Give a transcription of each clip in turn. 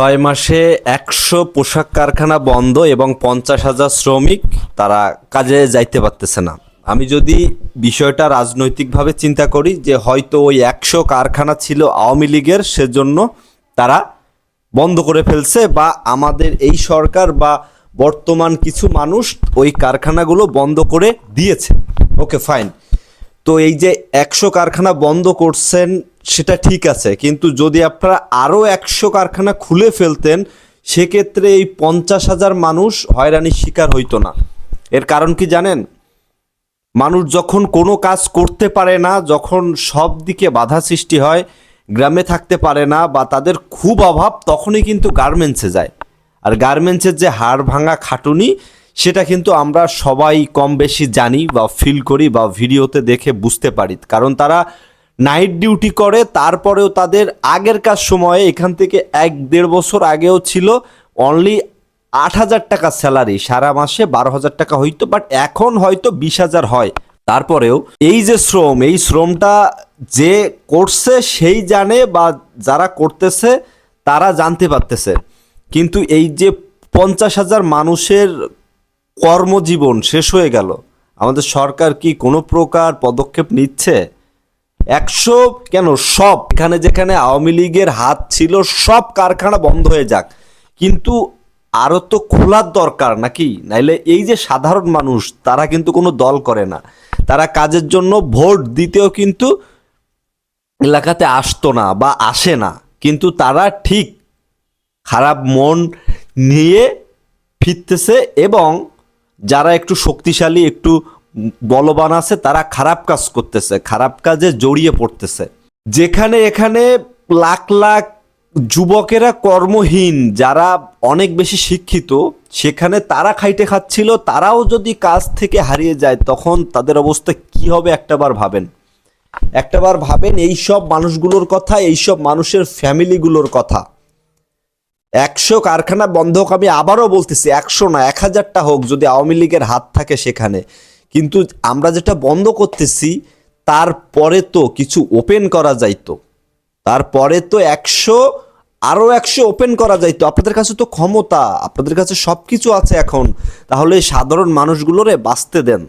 ছয় মাসে একশো পোশাক কারখানা বন্ধ এবং পঞ্চাশ হাজার শ্রমিক তারা কাজে যাইতে পারতেছে না। আমি যদি বিষয়টা রাজনৈতিকভাবে চিন্তা করি যে হয়তো ওই একশো কারখানা ছিল আওয়ামী লীগের, সেজন্য তারা বন্ধ করে ফেলছে বা আমাদের এই সরকার বা বর্তমান কিছু মানুষ ওই কারখানাগুলো বন্ধ করে দিয়েছে। Okay, fine. তো এই যে একশো কারখানা বন্ধ করছেন সেটা ঠিক আছে, কিন্তু যদি আপনারা আরও একশো কারখানা খুলে ফেলতেন, সেক্ষেত্রে এই পঞ্চাশ হাজার মানুষ হয়রানির শিকার হইতো না। এর কারণ কি জানেন? মানুষ যখন কোনো কাজ করতে পারে না, যখন সব দিকে বাধা সৃষ্টি হয়, গ্রামে থাকতে পারে না বা তাদের খুব অভাব, তখনই কিন্তু গার্মেন্টসে যায়। আর গার্মেন্টসের যে হাড় ভাঙা খাটুনি, সেটা কিন্তু আমরা সবাই কম বেশি জানি বা ফিল করি বা ভিডিওতে দেখে বুঝতে পারি। কারণ তারা নাইট ডিউটি করে, তারপরেও তাদের আগের কাজ সময়ে এখান থেকে এক দেড় বছর আগেও ছিল অনলি আট হাজার টাকা স্যালারি সারা মাসে বারো হাজার টাকা হইতো বাট এখন হয়তো বিশ হাজার হয়। তারপরেও এই যে শ্রম, এই শ্রমটা যে করছে সেই জানে বা যারা করতেছে তারা জানতে পারতেছে। কিন্তু এই যে পঞ্চাশ হাজার মানুষের কর্মজীবন শেষ হয়ে গেল, আমাদের সরকার কি কোনো প্রকার পদক্ষেপ নিচ্ছে? একশো কেন সব? এখানে যেখানে আওয়ামী লীগের হাত ছিল, সব কারখানা বন্ধ হয়ে যাক। কিন্তু আরও তো খোলার দরকার নাকি? নাইলে এই যে সাধারণ মানুষ, তারা কিন্তু কোনো দল করে না। তারা কাজের জন্য ভোট দিতেও কিন্তু এলাকাতে আসতো না বা আসে না। কিন্তু তারা ঠিক খারাপ মন নিয়ে ফিরতেছে এবং যারা একটু শক্তিশালী, একটু বলবান আছে, তারা খারাপ কাজ করতেছে, খারাপ কাজে জড়িয়ে পড়তেছে। যেখানে এখানে লাখ লাখ যুবকেরা কর্মহীন, যারা অনেক বেশি শিক্ষিত, সেখানে তারা খাইতে খাচ্ছিল, তারাও যদি কাজ থেকে হারিয়ে যায়, তখন তাদের অবস্থা কি হবে একটাবার ভাবেন। একটাবার ভাবেন, এই সব মানুষগুলোর কথা, এই সব মানুষের ফ্যামিলিগুলোর কথা। একশো কারখানা বন্ধ হোক আমি আবারও বলতেছি, একশো না, এক হাজারটা হোক, যদি আওয়ামী লীগের হাত থাকে সেখানে। কিন্তু আমরা যেটা বন্ধ করতেছি, তারপরে তো কিছু ওপেন করা যাইতো। তারপরে তো একশো আরও একশো ওপেন করা যাইতো। আপনাদের কাছে তো ক্ষমতা, আপনাদের কাছে সব কিছু আছে এখন। তাহলে সাধারণ মানুষগুলোরে বাঁচতে দেন।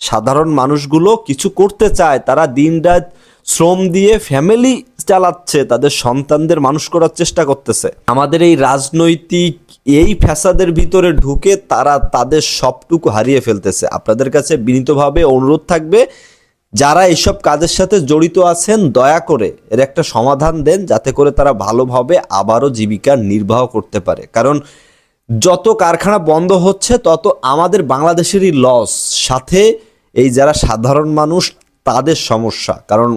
সাধারণ মানুষগুলো কিছু করতে চায়, তারা দিনরাত শ্রম দিয়ে ফ্যামিলি চালাচ্ছে, তাদের সন্তানদের মানুষ করার চেষ্টা করতেছে। আমাদের এই রাজনৈতিক এই ফ্যাসাদের ভিতরে ঢুকে তারা তাদের সবটুকু হারিয়ে ফেলতেছে। আপনাদের কাছে বিনীতভাবে অনুরোধ থাকবে, যারা এইসব কাজের সাথে জড়িত আছেন, দয়া করে এর একটা সমাধান দেন, যাতে করে তারা ভালোভাবে আবারও জীবিকা নির্বাহ করতে পারে। কারণ যত কারখানা বন্ধ হচ্ছে, তত আমাদের বাংলাদেশেরই লস সাথে এই যারা সাধারণ মানুষ, তাদের সমস্যা। কারণ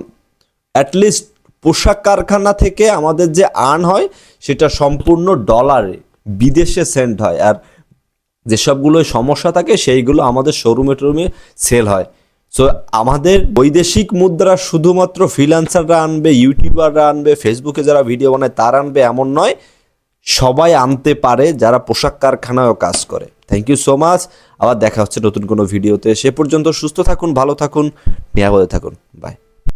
অ্যাটলিস্ট পোশাক কারখানা থেকে আমাদের যে আর্ন হয়, সেটা সম্পূর্ণ ডলারে বিদেশে সেন্ড হয় আর যেসবগুলো সমস্যা থাকে সেইগুলো আমাদের শোরুমে টরুমে সেল হয়। সো আমাদের বৈদেশিক মুদ্রা শুধুমাত্র ফ্রিল্যান্সাররা আনবে ইউটিউবাররা আনবে ফেসবুকে যারা ভিডিও বানায় তারা আনবে এমন নয়, সবাই আনতে পারে যারা পোশাক কারখানায়ও কাজ করে। থ্যাংক ইউ সো মাচ আবার দেখা হচ্ছে নতুন কোনো ভিডিওতে সে পর্যন্ত সুস্থ থাকুন, ভালো থাকুন, নিরাপদে থাকুন। বাই